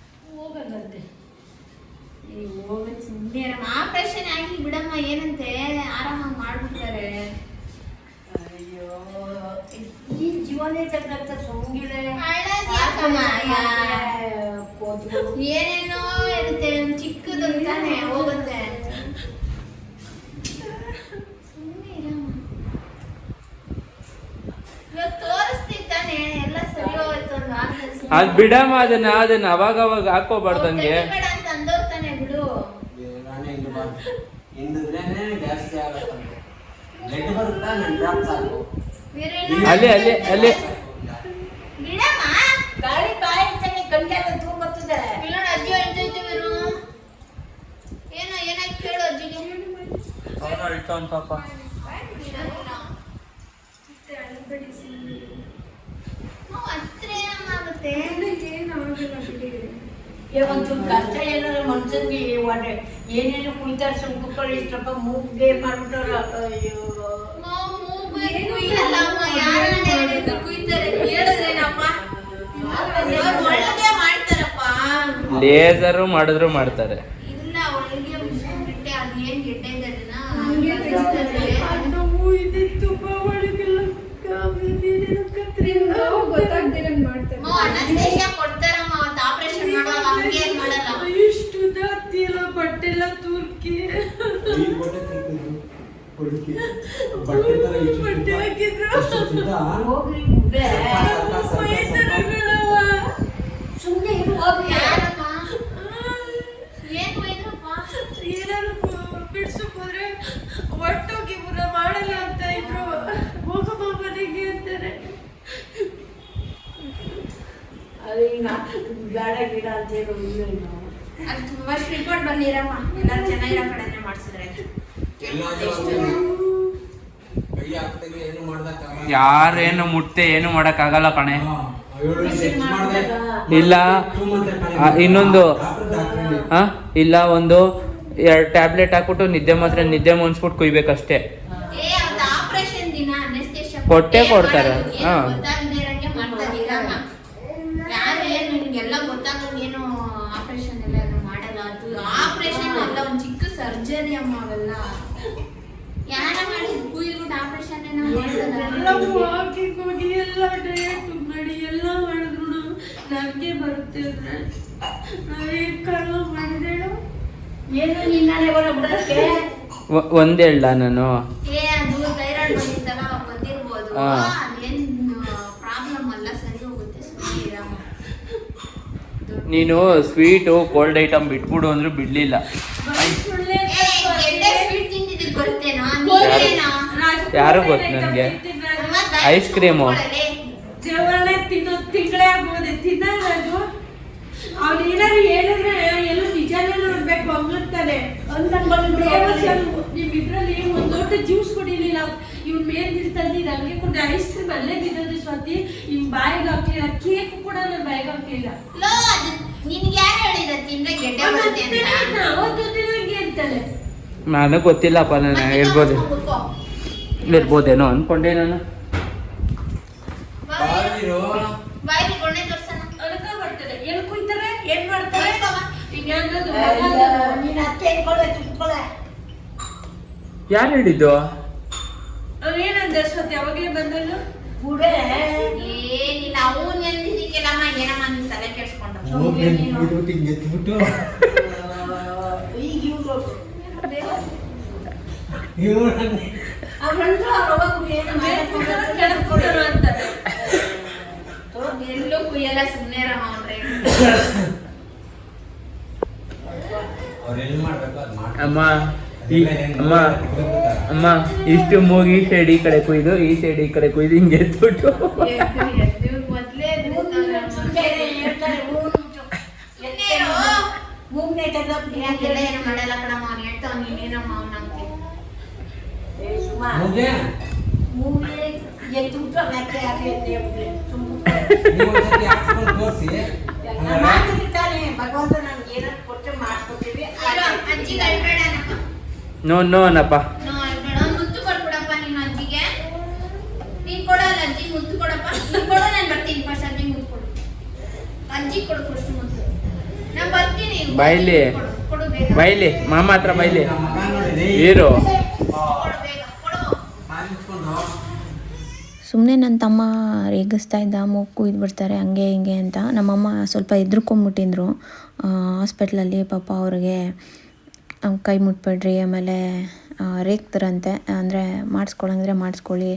ಆಪರೇಷನ್ ಆಗಿ ಬಿಡಮ್ಮ. ಏನಂತೆ? ಆರಾಮಾಗಿ ಮಾಡ್ಬಿಡ್ತಾರೆ. ಈ ಜೀವನೇ ಚಕ್ರ ಸೊಂಗಿಳೆ? ಏನೇನೋ ಇರುತ್ತೆ ಚಿಕ್ಕದಂತಾನೆ ಚಿಕ್ಕದು ತಾನೆ ಹೋಗುತ್ತೆ ಅದ್ ಬಿಡಮ್ಮ ಅದನ್ನ ಅದನ್ನ ಅವಾಗ ಅವಾಗ ಹಾಕೋಬಾರ್ದಂಗೆ ಜಾಸ್ತಿ ಆಗತ್ತಂತೆ. ಬ್ಲಡ್ ಬರುತ್ತಾ ನನ್ನ ಡ್ರಾಪ್ ಸಾಕು ವೀರೇನ, ಅಲ್ಲಿ ಅಲ್ಲಿ ಅಲ್ಲಿ. ಒಂಚೂರು ಕಷ್ಟ ಏನಾರ ಏನೇನು ಕುಯ್ತಾರೆ ಸುಮ್ಕೊಳ್ಳಿ ಇಷ್ಟಪ್ಪ ಮೂಗ್ಗೆ ಮಾಡ್ಬಿಟ್ಟಾರ ಅಯ್ಯೋ. ಲೇಸರು ಮಾಡಿದ್ರು ಮಾಡ್ತಾರೆ. ಕೊಡ್ತಾರಮ್ಮ ಅವತ್ತು ಆಪರೇಷನ್ ಮಾಡುವಾಗ ಹಂಗೆ ಏನ್ ಮಾಡಲ್ಲ. ಇಷ್ಟು ಬಟ್ಟೆಲ್ಲ ತುರ್ಕಿ. ಹುಡುಕಿ ಬಟ್ಟೆ ತರ ಬಟ್ಟೆ ಹಾಕಿದ್ರು. ಹೋಗ್ರಿ. ಸುಮ್ಮನೆ ಇರು ಹೋಗ್ರಿ ಯಾರಮ್ಮ ಏನ್ ಬೈದ್ರಪ್ಪ ಏನಾದ್ರು ಬಿಡ್ಸಕ್ ಹೋದ್ರೆ ಒಟ್ಟೋಗಿ ಪುರ ಮಾಡಲ್ಲ ಅಂತ ಇದ್ರು. ಹೋಗಮ್ಮ ಮನೆಗೆ ಅಂತಾರೆ. ಅದು ಈಗ ಗಾಡ ಗಿಡ ಅಂತ ಹೇಳಿ ಅದು ತುಂಬಾ ರಿಪೋರ್ಟ್ ಬಂದಿರಮ್ಮ. ಎಲ್ಲರೂ ಚೆನ್ನಾಗಿರೋ ಕಡೆನೇ ಮಾಡಿಸಿದ್ರೆ ಎಲ್ಲಾದ್ರೂ ಕೈ ಹಾಕ್ದಾಗೆ ಏನು ಮಾಡ್ದಕ್ಕಾಗಲ್ಲ. ಯಾರೇನು ಮುಟ್ಟೆ ಏನು ಮಾಡೋಕ್ಕಾಗಲ್ಲ ಕಣೆ. ಇಲ್ಲ ಇನ್ನೊಂದು ಇಲ್ಲ ಒಂದು ಎರಡು ಟ್ಯಾಬ್ಲೆಟ್ ಹಾಕ್ಬಿಟ್ಟು ನಿದ್ದೆ ಮಾತ್ರ ನಿದ್ದೆ ಮುನ್ಸ್ಬಿಟ್ಟು ಕುಯ್ಬೇಕಷ್ಟೇ. ಕೊಟ್ಟೇ ಕೊಡ್ತಾರೆ, ಹಾಂ. ಸರ್ಜರಿ ಅಮ್ಮ ಯಾರ ಮಾಡಿದ್ ಕುಯ್ಬಿಟ್ಟು ಆಪರೇಷನ್ ಏನೋ ಎಲ್ಲ ಮಾಡ್ತಾರೆ ವಾಕಿಂಗ್ ಹೋಗಿ ಎಲ್ಲ ಡಯಟ್ ಮಾಡಿ ಎಲ್ಲ ಮಾಡಿದ್ರು ನಮ್ಗೆ ಬರುತ್ತೆ ಅಂದ್ರೆ ನಾವೇ ಕಳ್ಳ ಮಾಡಿದೇಳು ಏನು ನಿನ್ನಾನೆ ಬರೋ ಬಿಡಕ್ಕೆ? ಒ- ಒಂದ್ ನಾನು. ಏ ಅದು ಥೈರಾಯ್ಡ್ ಬಂದಿತ್ತಲ್ಲ ಅವಾಗ ಬಂದಿರ್ಬೋದು. ಅದೇನು ಪ್ರಾಬ್ಲಮ್ ಅಲ್ಲ ಸರಿ ಹೋಗುತ್ತೆ ಸುಮ್ಮನೆ ನೀನು ಸ್ವೀಟು ಕೋಲ್ಡ್ ಐಟಮ್ ಬಿಟ್ಬಿಡು ಅಂದ್ರೂ ಬಿಡ್ಲಿಲ್ಲ. ನೋಡ್ಬೇಕು ಯಾರು ಗೊತ್ತು ನನಗೆ? ಒಂದ್ ದೊಡ್ಡ ಜ್ಯೂಸ್ ಕುಡಿಲಿಲ್ಲ. ಇವ್ನ ಮೇಲ್ ಹಂಗೆ ಐಸ್ ಕ್ರೀಮ್ ಅಲ್ಲೇ ಬಿದ್ದದ್ದು ಸ್ವಾತಿ. ಇವ್ ಬಾಯಿಗೆ ಹಾಕ್ಲಿಲ್ಲ ಕೇಕ್ ಕೂಡ ನನ್ನ ಬಾಯಿಗೆ ಹಾಕಿಲ್ಲ ನಿನ್ಗೆ ಯಾರು ಹೇಳಿದ ತಿಂದ್ರೆ ಗೆಡ್ಡೆ ತಿನ್ನಂಗೆ ಅಂತಾನೆ ನನಗೆ ಗೊತ್ತಿಲ್ಲಪ್ಪ ನಾನು ಇರ್ಬೋದು. ಇರ್ಬೋದೇನೋ ಅನ್ಕೊಂಡೆ ನಾನು. ಬಾವಿರು ತಲೆ ಗೊಣ್ಣೆ ಅಮ್ಮ ಅಮ್ಮ ಅಮ್ಮ, ಇಷ್ಟು ಮೂಗಿ ಈ ಸೈಡ್ ಈ ಕಡೆ ಕುಯ್ದು, ಈ ಸೈಡ್ ಈ ಕಡೆ ಕುಯ್ದು ಹಿಂಗೆ ಎತ್ಬಿಟ್ಟು. ಮಾಡಲ್ಲ ಕಣಮ್ಮ? ಅವ್ನು ಹೇಳ್ತಾವ ನೀನೇನಮ್ಮ ಅವ್ನ ನೀವು ಒಂದ್ಸತಿ ಹಾಕ್ಸ್ಕೊಂಡು ತೋರಿಸಿ ಮಾಡ್ತಿರ್ತಾನೆ ಭಗವಂತ ನನ್ಗೆ ಏನಾದ್ರು ಕೊಟ್ಟರೆ ಮಾಡ್ಕೊತೀವಿ ಅಜ್ಜಿಗೆ ಅಳ್ಬೇಡನಪ್ಪ ನೋ ನೋ ಅನ್ನಪ್ಪ ನೋ ಅಳ್ಬೇಡ ಮುತ್ತು ಕೊಡ್ಬಿಡಪ್ಪ ನೀನು ಅಜ್ಜಿಗೆ ನೀನ್ ಕೊಡಲ್ಲ ಅಜ್ಜಿ ಮುತ್ತು ಕೊಡಪ್ಪ ನೀನ್ ಕೊಡೋ ನಾನು ಬರ್ತೀನಿ ಫಸ್ಟ್ ಅಜ್ಜಿ ಮುತ್ತು ಕೊಡು ಅಜ್ಜಿ ಕೊಡು ಫಸ್ಟ್ ಮುತ್ತು ನಾನು ಬರ್ತೀನಿ ಬಾಯ್ಲಿ. ಕೊಡು, ಕೊಡು ಬೈಲಿ ಮಾಮ ಹತ್ರ ಬೈಲಿ ಹೀರೋ ಇರು ಕೊಡು ಬೇಗ ಕೊಡು ಮಾಡಿ ಮುಚ್ಕೊಂಡು ಸುಮ್ಮನೆ ನನ್ನ ತಮ್ಮ ರೇಗಿಸ್ತಾ ಇದ್ದ, ಮೂಗು ಕುಯ್ದು ಬಿಡ್ತಾರೆ, ಹಂಗೆ ಹಿಂಗೆ ಅಂತ ನಮ್ಮಮ್ಮ ಸ್ವಲ್ಪ ಹೆದ್ರುಕೊಂಬಿಟ್ಟಿದ್ರು. ಹಾಸ್ಪಿಟ್ಲಲ್ಲಿ ಪಾಪ ಅವ್ರಿಗೆ ಕೈ ಮುಟ್ಬೇಡ್ರಿ, ಆಮೇಲೆ ರೇಗ್ತಾರಂತೆ. ಅಂದರೆ ಮಾಡಿಸ್ಕೊಳಂಗಿದ್ರೆ ಮಾಡಿಸ್ಕೊಳ್ಳಿ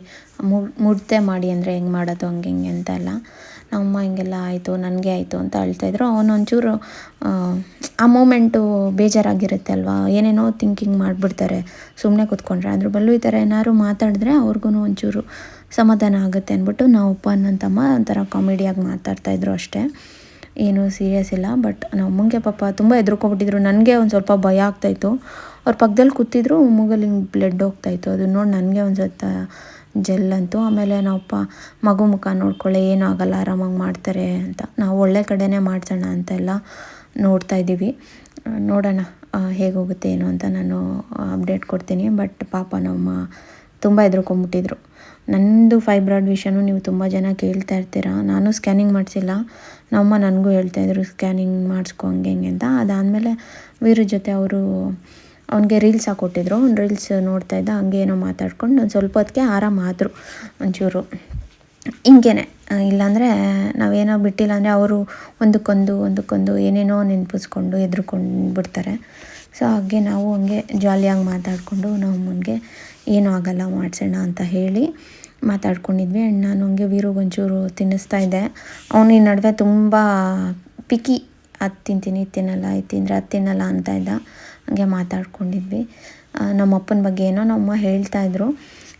ಮುಡ್ತೆ ಮಾಡಿ ಅಂದರೆ ಹೆಂಗೆ ಮಾಡೋದು, ಹಂಗೆ ಹಿಂಗೆ ಅಂತ ಎಲ್ಲ. ನಮ್ಮಮ್ಮ ಹಿಂಗೆಲ್ಲ ಆಯಿತು, ನನಗೆ ಆಯಿತು ಅಂತ ಅಳ್ತಾಯಿದ್ರು ಅವನೊಂಚೂರು, ಆ ಮೂಮೆಂಟು ಬೇಜಾರಾಗಿರುತ್ತೆ ಅಲ್ವಾ? ಏನೇನೋ ಥಿಂಕಿಂಗ್ ಮಾಡಿಬಿಡ್ತಾರೆ. ಸುಮ್ಮನೆ ಕೂತ್ಕೊಂಡ್ರೆ ಅದ್ರ ಬಲ್ಲೂ ಈ ಥರ ಏನಾದ್ರು ಮಾತಾಡಿದ್ರೆ ಅವ್ರಿಗೂ ಒಂಚೂರು ಸಮಾಧಾನ ಆಗುತ್ತೆ ಅಂದ್ಬಿಟ್ಟು ನಾವಪ್ಪ ನನ್ನ ತಮ್ಮ ಒಂಥರ ಕಾಮಿಡಿಯಾಗಿ ಮಾತಾಡ್ತಾಯಿದ್ರು ಅಷ್ಟೇ. ಏನೂ ಸೀರಿಯಸ್ ಇಲ್ಲ ಬಟ್ ನಮ್ಮ ಅಮ್ಮಂಗೆ ಪಾಪ ತುಂಬ ಹೆದ್ರುಕೊಬಿಟ್ಟಿದ್ರು. ನನಗೆ ಒಂದು ಸ್ವಲ್ಪ ಭಯ ಆಗ್ತಾಯಿತ್ತು ಅವ್ರ ಪಕ್ಕದಲ್ಲಿ ಕೂತಿದ್ರು, ಮೂಗಲ್ಲಿ ಹಿಂಗೆ ಬ್ಲಡ್ ಹೋಗ್ತಾಯಿತ್ತು ಅದು ನೋಡಿ ನನಗೆ ಒಂದು ಸ್ವಲ್ಪ ಜೆಲ್ ಅಂತು. ಆಮೇಲೆ ನಾವಪ್ಪ ಮಗು ಮುಖ ನೋಡ್ಕೊಳ್ಳೆ ಏನೂ ಆಗಲ್ಲ, ಆರಾಮಾಗಿ ಮಾಡ್ತಾರೆ ಅಂತ. ನಾವು ಒಳ್ಳೆ ಕಡೆನೇ ಮಾಡ್ಸೋಣ ಅಂತೆಲ್ಲ ನೋಡ್ತಾ ಇದ್ದೀವಿ. ನೋಡೋಣ ಹೇಗೋಗುತ್ತೆ ಏನು ಅಂತ ನಾನು ಅಪ್ಡೇಟ್ ಕೊಡ್ತೀನಿ. ಬಟ್ ಪಾಪ ನಮ್ಮ ತುಂಬ ಹೆದ್ರುಕೊಂಬಿಟ್ಟಿದ್ರು. ನನ್ನದು ಫೈಬ್ರಾಯ್ಡ್ ವಿಷಯನೂ ನೀವು ತುಂಬ ಜನ ಕೇಳ್ತಾ ಇರ್ತೀರಾ. ನಾನು ಸ್ಕ್ಯಾನಿಂಗ್ ಮಾಡಿಸಿಲ್ಲ. ನಮ್ಮಮ್ಮ ನನಗೂ ಹೇಳ್ತಾಯಿದ್ರು ಸ್ಕ್ಯಾನಿಂಗ್ ಮಾಡಿಸ್ಕೊ ಹಂಗೆ ಹಿಂಗೆ ಅಂತ. ಅದಾದಮೇಲೆ ವೀರ ಜೊತೆ ಅವರು ಅವನಿಗೆ ರೀಲ್ಸ್ ಹಾಕ್ಕೊಟ್ಟಿದ್ರು ಅವ್ನು ರೀಲ್ಸ್ ನೋಡ್ತಾ ಇದ್ದ, ಹಂಗೆ ಏನೋ ಮಾತಾಡ್ಕೊಂಡು ಒಂದು ಸ್ವಲ್ಪ ಹೊತ್ತಿಗೆ ಆರಾಮಾದರು ಒಂಚೂರು. ಹಿಂಗೇನೆ ಇಲ್ಲಾಂದರೆ ನಾವೇನೋ ಬಿಟ್ಟಿಲ್ಲ ಅಂದರೆ ಅವರು ಒಂದಕ್ಕೊಂದು ಒಂದಕ್ಕೊಂದು ಏನೇನೋ ನೆನಪಿಸ್ಕೊಂಡು ಎದ್ರುಕೊಂಡು ಬಿಡ್ತಾರೆ ಸೊ, ಹಾಗೆ ನಾವು ಹಂಗೆ ಜಾಲಿಯಾಗಿ ಮಾತಾಡಿಕೊಂಡು ನಾವು ಮುಂದೆ ಏನೂ ಆಗಲ್ಲ, ಮಾಡಿಸೋಣ ಅಂತ ಹೇಳಿ ಮಾತಾಡ್ಕೊಂಡಿದ್ವಿ. ಆ್ಯಂಡ್ ನಾನು ಹಂಗೆ ವೀರುಗೆ ಒಂಚೂರು ತಿನ್ನಿಸ್ತಾ ಇದ್ದೆ ಅವನು ಈ ನಡುವೆ ತುಂಬ ಪಿಕಿ. ಅದು ತಿಂತೀನಿ ಇದು ತಿನ್ನಲ್ಲ, ಇದು ತಿಂದರೆ ಅದು ತಿನ್ನಲ್ಲ ಅಂತ ಇದ್ದ ಹಂಗೆ ಮಾತಾಡ್ಕೊಂಡಿದ್ವಿ. ನಮ್ಮ ಅಪ್ಪನ ಬಗ್ಗೆ ಏನೋ ನಮ್ಮಮ್ಮ ಹೇಳ್ತಾ ಇದ್ರು.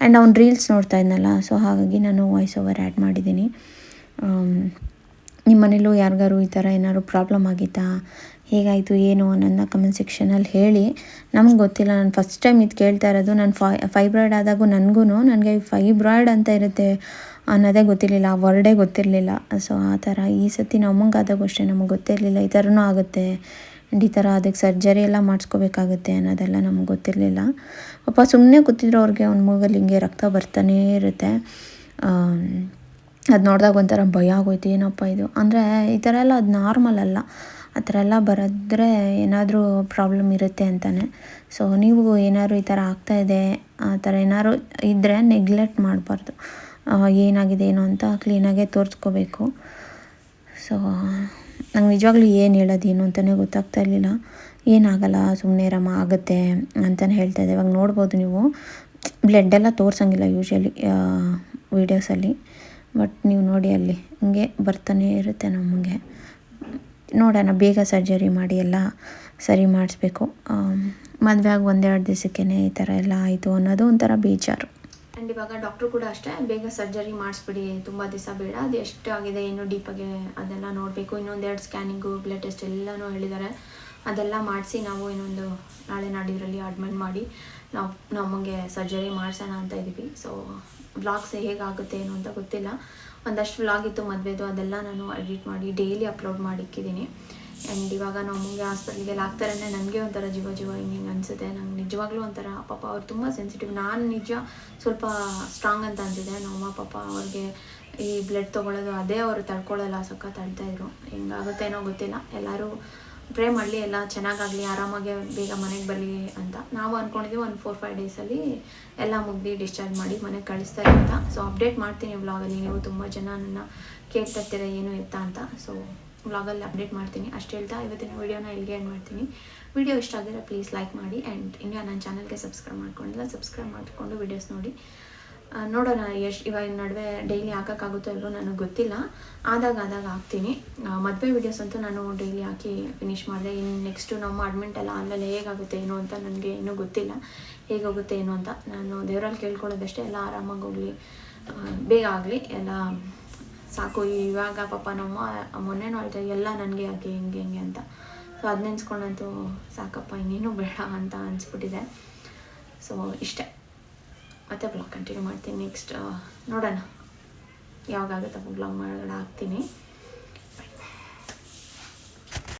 ಆ್ಯಂಡ್ ಅವ್ನು ರೀಲ್ಸ್ ನೋಡ್ತಾ ಇದ್ನಲ್ಲ ಸೊ ಹಾಗಾಗಿ ನಾನು ವಾಯ್ಸ್ ಓವರ್ ಆ್ಯಡ್ ಮಾಡಿದ್ದೀನಿ. ನಿಮ್ಮ ಮನೇಲೂ ಯಾರಿಗಾರು ಈ ಥರ ಏನಾದ್ರು ಪ್ರಾಬ್ಲಮ್ ಆಗಿತ್ತಾ? ಹೇಗಾಯಿತು, ಏನು ಅನ್ನೋದನ್ನ ಕಮೆಂಟ್ ಸೆಕ್ಷನಲ್ಲಿ ಹೇಳಿ. ನಮ್ಗೆ ಗೊತ್ತಿಲ್ಲ, ನಾನು ಫಸ್ಟ್ ಟೈಮ್ ಇದು ಕೇಳ್ತಾ ಇರೋದು. ನಾನು ಫೈ ಫೈಬ್ರಾಯ್ಡ್ ಆದಾಗೂ ನನಗೂ ನನಗೆ ಫೈಬ್ರಾಯ್ಡ್ ಅಂತ ಇರುತ್ತೆ ಅನ್ನೋದೇ ಗೊತ್ತಿರಲಿಲ್ಲ, ಆ ವರ್ಡೇ ಗೊತ್ತಿರಲಿಲ್ಲ. ಸೊ ಆ ಥರ ಈ ಸತಿ ನಮಗಾದಾಗೂ ಅಷ್ಟೇ, ನಮಗೆ ಗೊತ್ತಿರಲಿಲ್ಲ, ಈ ಥರನೂ ಆಗುತ್ತೆ. ಆ್ಯಂಡ್ ಈ ಥರ ಅದಕ್ಕೆ ಸರ್ಜರಿ ಎಲ್ಲ ಮಾಡಿಸ್ಕೋಬೇಕಾಗುತ್ತೆ ಅನ್ನೋದೆಲ್ಲ ನಮ್ಗೆ ಗೊತ್ತಿರಲಿಲ್ಲ. ಪಾಪ ಸುಮ್ಮನೆ ಕೂತಿದ್ರು ಅವ್ರಿಗೆ ಅವ್ನ ಮೂಗಲ್ಲಿ ಹಿಂಗೆ ರಕ್ತ ಬರ್ತಾನೇ ಇರುತ್ತೆ. ಅದು ನೋಡಿದಾಗ ಒಂಥರ ಭಯ ಆಗೋಯ್ತು, ಏನಪ್ಪ ಇದು. ಅಂದರೆ ಈ ಥರ ಎಲ್ಲ ಅದು ನಾರ್ಮಲ್ ಅಲ್ಲ. ಆ ಥರ ಎಲ್ಲ ಬರೆದ್ರೆ ಏನಾದರೂ ಪ್ರಾಬ್ಲಮ್ ಇರುತ್ತೆ ಅಂತಲೇ ಸೊ ನೀವು ಏನಾದ್ರು ಈ ಥರ ಆಗ್ತಾಯಿದೆ ಆ ಥರ ಏನಾದ್ರು ಇದ್ದರೆ ನೆಗ್ಲೆಕ್ಟ್ ಮಾಡಬಾರ್ದು. ಏನಾಗಿದೆ, ಏನು ಅಂತ ಕ್ಲೀನಾಗೆ ತೋರಿಸ್ಕೋಬೇಕು. ಸೊ ನಂಗೆ ನಿಜವಾಗ್ಲೂ ಏನು ಹೇಳೋದು, ಏನು ಅಂತಲೇ ಗೊತ್ತಾಗ್ತಾ ಇರಲಿಲ್ಲ. ಏನಾಗಲ್ಲ ಸುಮ್ಮನೆ ರಮ ಆಗುತ್ತೆ ಅಂತಲೇ ಹೇಳ್ತಾ ಇದ್ದೆ. ಇವಾಗ ನೋಡ್ಬೋದು ನೀವು. ಬ್ಲಡ್ ಎಲ್ಲ ತೋರ್ಸಂಗಿಲ್ಲ ಯೂಶ್ವಲಿ ವೀಡಿಯೋಸಲ್ಲಿ ಬಟ್ ನೀವು ನೋಡಿ ಅಲ್ಲಿ, ಹಿಂಗೆ ಬರ್ತಾನೆ ಇರುತ್ತೆ ನಮಗೆ. ನೋಡೋಣ, ಬೇಗ ಸರ್ಜರಿ ಮಾಡಿ ಎಲ್ಲ ಸರಿ ಮಾಡಿಸ್ಬೇಕು. ಮದುವೆ ಆಗಿ ಒಂದೆರಡು ದಿವಸಕ್ಕೇ ಈ ಥರ ಎಲ್ಲ ಆಯಿತು ಅನ್ನೋದು ಒಂಥರ ಬೇಜಾರು. ಆ್ಯಂಡ್ ಇವಾಗ ಡಾಕ್ಟ್ರು ಕೂಡ ಅಷ್ಟೇ, ಬೇಗ ಸರ್ಜರಿ ಮಾಡಿಸ್ಬಿಡಿ, ತುಂಬ ದಿವಸ ಬೇಡ. ಅದು ಎಷ್ಟು ಆಗಿದೆ, ಏನು ಡೀಪಾಗಿ ಅದೆಲ್ಲ ನೋಡಬೇಕು. ಇನ್ನೊಂದೆರಡು ಸ್ಕ್ಯಾನಿಂಗು ಬ್ಲಡ್ ಟೆಸ್ಟ್ ಎಲ್ಲನೂ ಹೇಳಿದ್ದಾರೆ ಅದೆಲ್ಲ ಮಾಡಿಸಿ ನಾವು ಇನ್ನೊಂದು ನಾಳೆ ನಾಡಿದ್ರಲ್ಲಿ ಅಡ್ಮಿಟ್ ಮಾಡಿ, ನಾವು, ನಮಗೆ ಸರ್ಜರಿ ಮಾಡಿಸೋಣ ಅಂತ ಇದ್ದೀವಿ ಸೊ ಬ್ಲಾಗ್ಸ್ ಹೇಗಾಗುತ್ತೆ ಏನು ಅಂತ ಗೊತ್ತಿಲ್ಲ. ಒಂದಷ್ಟು ವ್ಲಾಗ್ ಇತ್ತು ಮದುವೆದು ಅದೆಲ್ಲ ನಾನು ಎಡಿಟ್ ಮಾಡಿ, ಡೈಲಿ ಅಪ್ಲೋಡ್ ಮಾಡಿಕ್ಕಿದ್ದೀನಿ ಆ್ಯಂಡ್ ಇವಾಗ ನಾವು ಮುಂಗೆ ಹಾಸ್ಪಿಟ್ಲಿಗೆಲ್ಲ ಹಾಕ್ತಾರೆ ನನಗೆ ಒಂಥರ ಜೀವ ಜೀವ ಹಿಂಗೆ ಅನಿಸುತ್ತೆ. ನಂಗೆ ನಿಜವಾಗ್ಲೂ ಒಂಥರ, ಪಾಪ ಅವ್ರು ತುಂಬ ಸೆನ್ಸಿಟಿವ್ ನಾನು ನಿಜ ಸ್ವಲ್ಪ ಸ್ಟ್ರಾಂಗ್ ಅಂತ ಅನಿಸಿದೆ. ನಮ್ಮ ಪಾಪ ಅವ್ರಿಗೆ ಈ ಬ್ಲಡ್ ತೊಗೊಳೋದು ಅದೇ ಅವರು ತಡ್ಕೊಳ್ಳೋಲ್ಲ ಸಖತ್ ತಡ್ತಾಯಿದ್ರು ಹಿಂಗಾಗುತ್ತೇನೋ ಗೊತ್ತಿಲ್ಲ. ಎಲ್ಲರೂ ಪ್ರೇ ಮಾಡಲಿ, ಎಲ್ಲ ಚೆನ್ನಾಗಾಗಲಿ, ಆರಾಮಾಗಿ ಬೇಗ ಮನೆಗೆ ಬರಲಿ ಅಂತ. ನಾವು ಅಂದ್ಕೊಂಡಿದ್ದೀವಿ ಒಂದು ಫೋರ್ ಫೈವ್ ಡೇಸಲ್ಲಿ ಎಲ್ಲ ಮುಗ್ದು ಡಿಸ್ಚಾರ್ಜ್ ಮಾಡಿ ಮನೆಗೆ ಕಳಿಸ್ತಾರೆ ಅಂತ. ಸೊ ಅಪ್ಡೇಟ್ ಮಾಡ್ತೀನಿ ವ್ಲಾಗಲ್ಲಿ ನೀವು ತುಂಬ ಜನ ನನ್ನ ಕೇಳ್ತಿರ್ತೀರ ಏನು ಎತ್ತ ಅಂತ. ಸೊ ವ್ಲಾಗಲ್ಲಿ ಅಪ್ಡೇಟ್ ಮಾಡ್ತೀನಿ. ಅಷ್ಟು ಹೇಳ್ತಾ ಇವತ್ತಿನ ವೀಡಿಯೋನ ಇಲ್ಲಿಗೆ ಎಂಡ್ ಮಾಡ್ತೀನಿ. ವಿಡಿಯೋ ಇಷ್ಟ ಆಗಿದ್ರೆ ಪ್ಲೀಸ್ ಲೈಕ್ ಮಾಡಿ ಆ್ಯಂಡ್ ಇನ್ನೂ ನನ್ನ ಚಾನಲ್ಗೆ ಸಬ್ಸ್ಕ್ರೈಬ್ ಮಾಡ್ಕೊಂಡಿಲ್ಲ ಸಬ್ಸ್ಕ್ರೈಬ್ ಮಾಡಿಕೊಂಡು ವೀಡಿಯೋಸ್ ನೋಡಿ. ನೋಡೋಣ ಎಷ್ಟು ಇವಾಗ ನಡುವೆ ಡೈಲಿ ಹಾಕೋಕ್ಕಾಗುತ್ತೋ ಇಲ್ಲವೋ ನನಗೆ ಗೊತ್ತಿಲ್ಲ. ಆದಾಗ ಆದಾಗ ಹಾಕ್ತೀನಿ. ಮದುವೆ ವೀಡಿಯೋಸ್ ಅಂತೂ ನಾನು ಡೈಲಿ ಹಾಕಿ ಫಿನಿಷ್ ಮಾಡಿದೆ. ಇನ್ನು ನೆಕ್ಸ್ಟು ನಮ್ಮ ಅಡ್ಮಿಂಟ್ ಎಲ್ಲ ಆದಮೇಲೆ ಹೇಗಾಗುತ್ತೆ, ಏನು ಅಂತ ನನಗೆ ಇನ್ನೂ ಗೊತ್ತಿಲ್ಲ. ಹೇಗೋಗುತ್ತೆ, ಏನು ಅಂತ ನಾನು ದೇವರಲ್ಲಿ ಕೇಳ್ಕೊಳ್ಳೋದಷ್ಟೇ. ಎಲ್ಲ ಆರಾಮಾಗಿ ಹೋಗಲಿ. ಬೇಗ ಆಗಲಿ. ಎಲ್ಲ ಸಾಕು. ಇವಾಗ ಪಾಪ ನಮ್ಮ ಮೊನ್ನೆ ನೋಡ್ತಾ ಎಲ್ಲ ನನಗೆ ಯಾಕೆ ಹಿಂಗೆ ಹಿಂಗೆ ಅಂತ. ಸೊ ಅದು ನೆನ್ಸ್ಕೊಂಡಂತೂ ಸಾಕಪ್ಪ, ಇನ್ನೇನು ಬೇಡ ಅಂತ ಅನಿಸ್ಬಿಟ್ಟಿದೆ. ಸೊ ಇಷ್ಟೇ. ಮತ್ತೆ ಬ್ಲಾಗ್ ಕಂಟಿನ್ಯೂ ಮಾಡ್ತೀನಿ ನೆಕ್ಸ್ಟ್ ನೋಡೋಣ. ಯಾವಾಗಾಗುತ್ತೆ ಬ್ಲಾಗ್ ಮಾಡೋಣ ಹಾಕ್ತೀನಿ.